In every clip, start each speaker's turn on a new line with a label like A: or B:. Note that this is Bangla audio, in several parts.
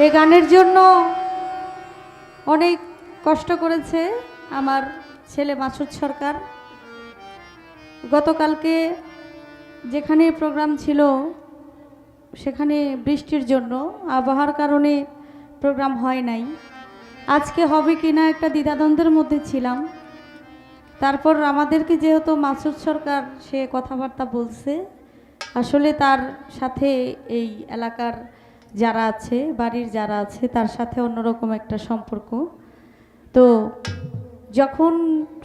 A: এই গানের জন্য অনেক কষ্ট করেছে আমার ছেলে মাসুদ সরকার। গতকালকে যেখানে প্রোগ্রাম ছিল, সেখানে বৃষ্টির জন্য আবহাওয়ার কারণে প্রোগ্রাম হয় নাই। আজকে হবে কি না একটা দ্বিধাদ্বন্দ্বের মধ্যে ছিলাম। তারপর আমাদেরকে যেহেতু মাসুদ সরকার সে কথাবার্তা বলছে, আসলে তার সাথে এই এলাকার যারা আছে, বাড়ির যারা আছে, তার সাথে অন্যরকম একটা সম্পর্ক। তো যখন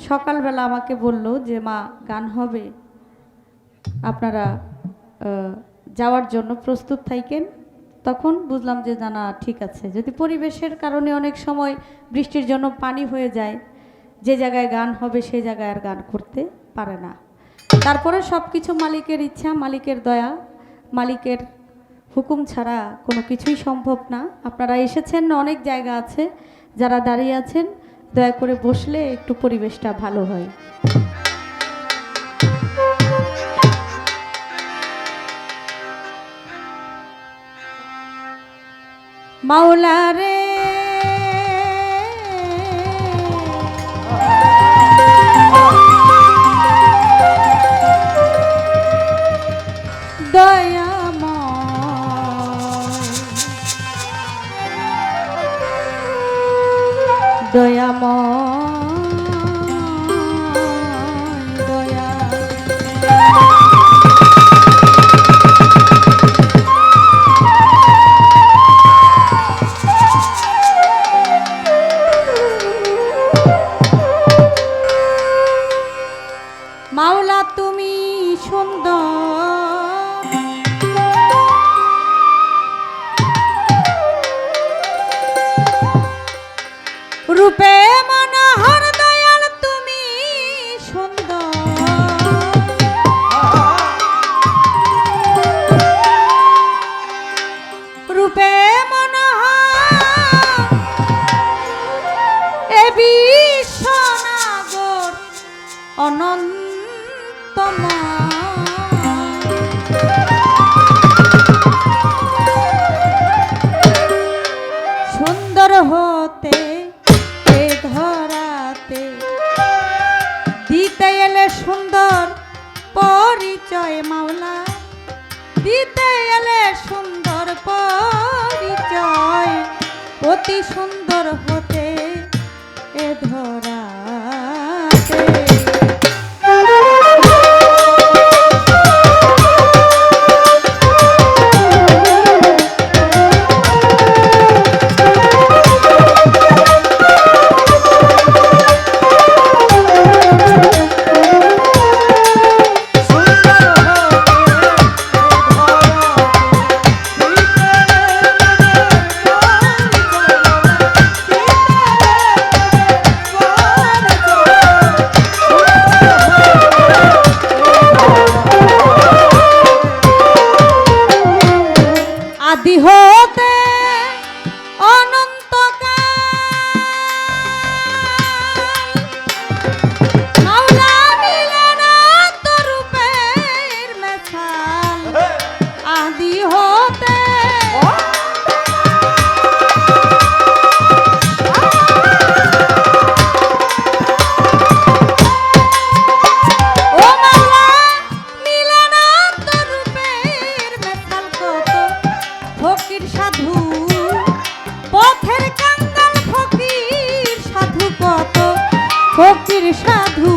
A: সকালবেলা আমাকে বলল যে, মা, গান হবে। আপনারা যাওয়ার জন্য প্রস্তুত থাকেন তখন বুঝলাম যে জানা ঠিক আছে। যদি পরিবেশের কারণে অনেক সময় বৃষ্টির জন্য পানি হয়ে যায়, যে জায়গায় গান হবে সেই জায়গায় আর গান করতে পারে না। তারপরে সব কিছু মালিকের ইচ্ছা, মালিকের দয়া, মালিকের হুকুম ছাড়া কোনো কিছুই সম্ভব না। আপনারা এসেছেন, অনেক জায়গা আছে যারা দাঁড়িয়ে আছেন। দয়া করে বসলে একটু পরিবেশটা ভালো হয়। মাওলা রে অনন্তময় সুন্দর হতে এ ধরাতে দিতে এলে সুন্দর পরিচয় মাওলা। দিতে এলে সুন্দর পরিচয়, অতি সুন্দর সাধু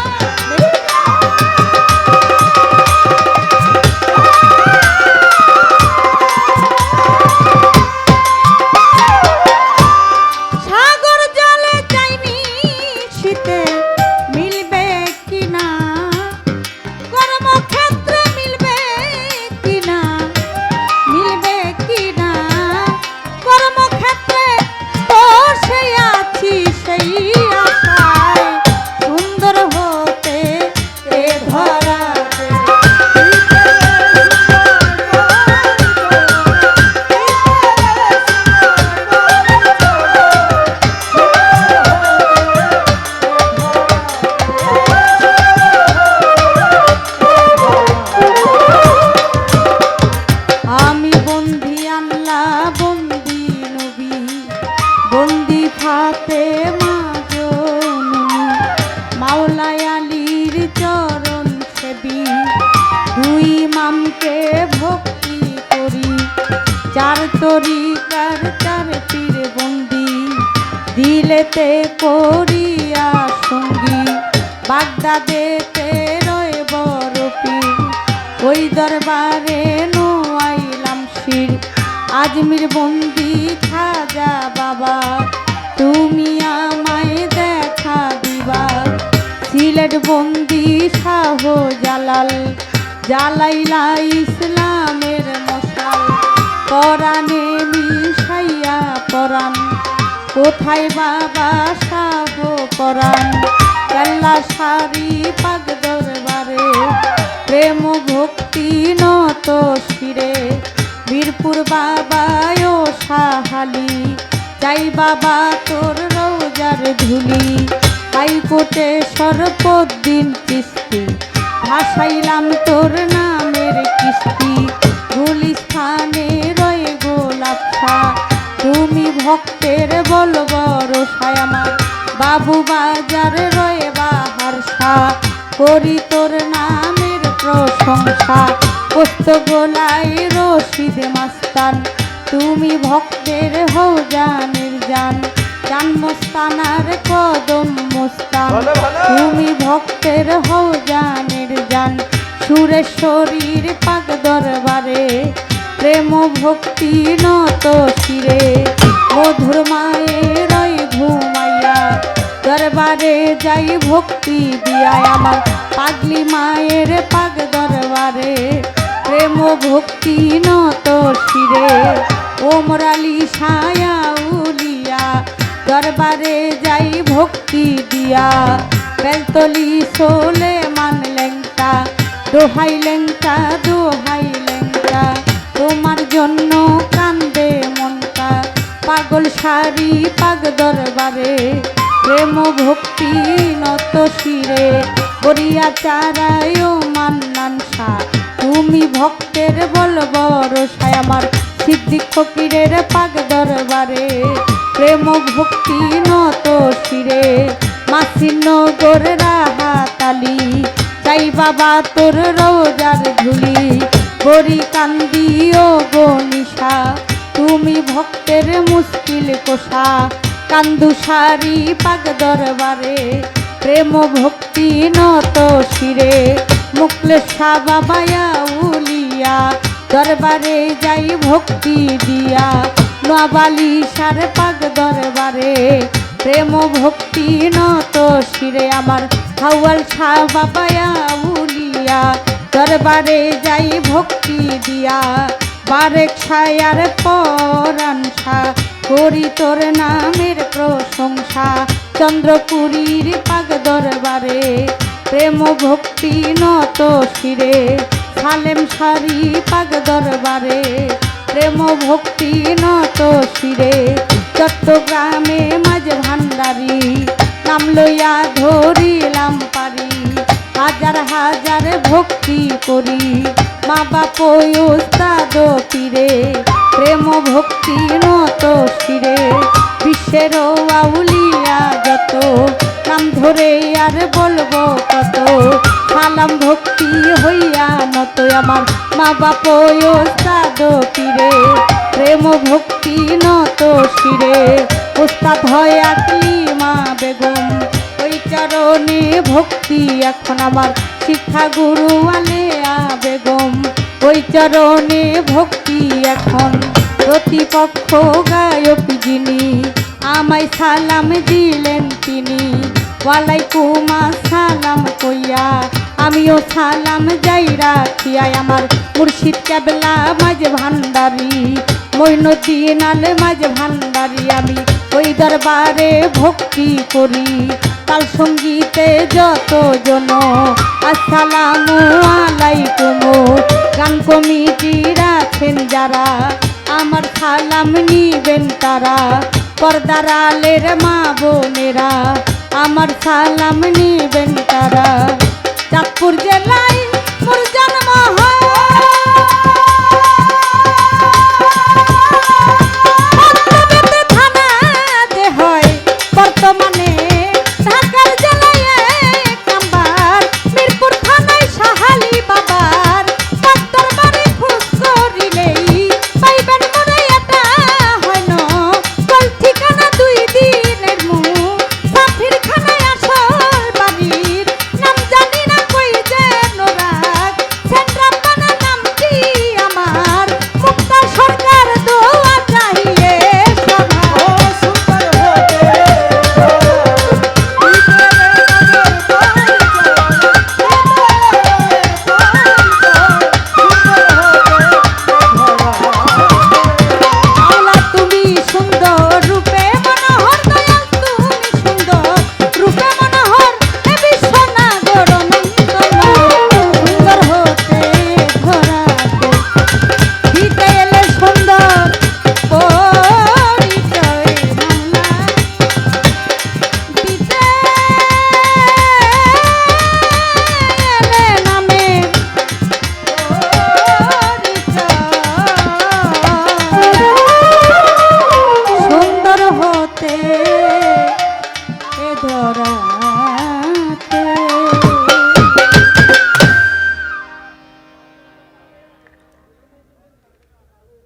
A: করিয়া সঙ্গী। বাগদাদেতে রয় বরপি ওই দরবারে নোয়াইলাম শির। আজমির বন্দি কোথায় বাবা শাহ পরাণ কেল্লা সারি পাগ দরবারে প্রেম ভক্তি নত শিরে। বীরপুর বাবায় সাহালি, যাই বাবা তোর রোজার ধুলি। হাইকোর্টে সর্বদিন কিস্তি, ভাসাইলাম তোর নামের কিস্তি। রয়ে গোলাপসা তুমি ভক্তের বলব রসায় আমার। বাবু বাজার রয়ে বাহার সা। করি তোর নামের প্রশংসা। পোস্ত গোলাই রশিদ মাস্তান। তুমি ভক্তের হও জানের জান। জান মোস্তানার কদম মোস্তান। তুমি ভক্তের হও জানের জান। সুরেশ্বরীর পাক দরবারে প্রেম ভক্তি নত শিরে, মধুর মায়ের ওই ঘুমাইয়া, দরবারে যাই ভক্তি দিয়ায় আমার পাগলি মায়ের পাগ দরবারে। প্রেম ভক্তি নত শিরে ও ওমরালি ছায়া উলিয়া দরবারে যাই ভক্তি দিয়া। বেলতলি সোলে মান লেংটা, দোহাই লেংটা, দোহাই জন্য কান্দে মনটা। পাগল শাড়ি, পাগ দরবারে। প্রেম ভক্তি নত শিরে। বরিয়া চারায় মান্নান শাহ তুমি ভক্তের বলব রসায় আমার সিদ্দিক ফকিরের পাগ দরবারে। প্রেম ভক্তি নত শিরে। মাসিনগর রাহাতালি। চাই বাবা তোর রোজার ধুলি। বরি কান্দিও গনিশা তুমি ভক্তের মুশকিল কোষা। কান্দু সারি পাগ দরবারে, প্রেম ভক্তি নত শিরে। মুকলেশা বাবায়া উলিয়া, দরবারে যাই ভক্তি দিয়া। নবালি সার পাগ দরবারে, প্রেম ভক্তি নত শিরে। আমার হাওয়াল শাহ বাবায়া উলিয়া দরবারে যাই ভক্তি দিয়া। বারেক ছায়ার শাহ করি তোর নামের প্রশংসা। চন্দ্রপুরীর পাগ দরবারে প্রেম ভক্তি নত শিরে। সালেম সারি পাগ দরবারে প্রেম ভক্তি নত শিরে। চট্টগ্রামে মাঝ ভান্ডারি, নাম লইয়া ধরিলাম পারি। হাজার হাজার ভক্তি করি। মা বাপ ওস্তাদ পীরে, প্রেম ভক্তি নত শিরে। বিশ্বের আউলিয়া যত, নাম ধরে আর বলব কত। সালাম ভক্তি হইয়া নত আমার মা বাপ ওস্তাদ পীরে। প্রেম ভক্তি নত শিরে ওস্তাদ হয় আকলি মা বেগম। চরণে ভক্তি এখন আমার। শিক্ষা গুরু আলেয়া বেগম, ওই চরণে ভক্তি এখন। প্রতিপক্ষ গায়ক যিনি, আমায় সালাম দিলেন তিনি। ওয়ালাইকুম সালাম কইয়া, আমিও সালাম যাই রাখিয়াই আমার মুর্শিদ কেবলা মাঝে ভান্ডারি। মৈনদিন আলে মাঝে ভান্ডারি আমি ওই দরবারে ভক্তি করি। তাল সঙ্গীতে যত জন, আসসালামু আলাইকুম। গান কমিটির আছেন যারা, আমার সালাম নিবেন তারা। পর্দার আলের মা বোনেরা, আমার সালাম নিবেন তারা। চাঁদপুর জেলায়